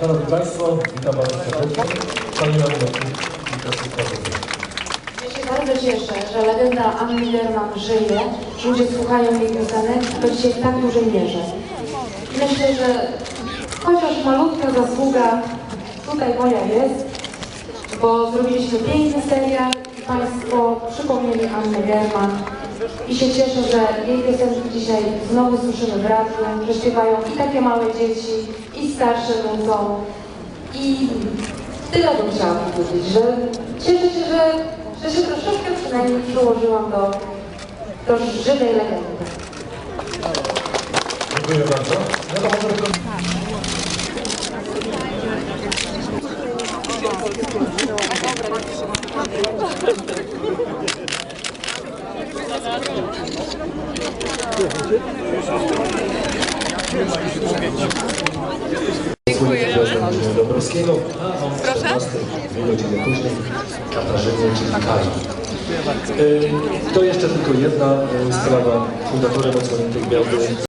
Szanowni Państwo, witam bardzo serdecznie. Pani słów na pewno. Ja się bardzo cieszę, że legenda Anny Lerman żyje, ludzie słuchają jej piosenek, to dzisiaj w tak dużej mierze. Myślę, że chociaż malutka zasługa tutaj moja jest, bo zrobiliśmy piękny serial i Państwo przypomnieli Annę German i się cieszę, że jej piosenki dzisiaj znowu słyszymy w radiu, że śpiewają i takie małe dzieci, i starsze nudzą. I tyle bym chciała powiedzieć, że cieszę się, że, że się troszeczkę przynajmniej przyłożyłam do, do żywej legendy. Dziękuję bardzo. No to może tylko... Dziękuję. Dąbrowskiego, a on 14 dwie godziny później To jeszcze tylko jedna y, sprawa. Fundatorem odsłoniętej gwiazdy